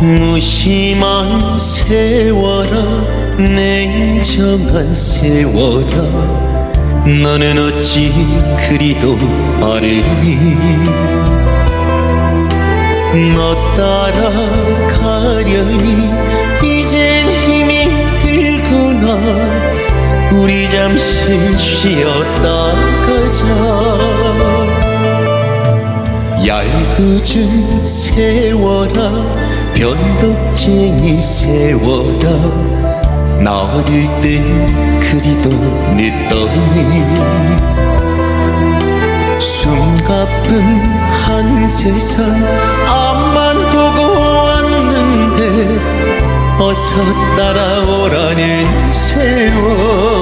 무심한 세월아 냉정한 세월아. 너는 어찌 그리도 빠르니? 너 따라가려니? 이젠 힘이 들구나. 우리 잠시 쉬었다 가자. 얄궂은 세월아 변덕쟁이 세월아 나 어릴 땐 그리도 늦더니 숨가쁜 한 세상 앞만 보고 왔는데 어서 따라오라는 세월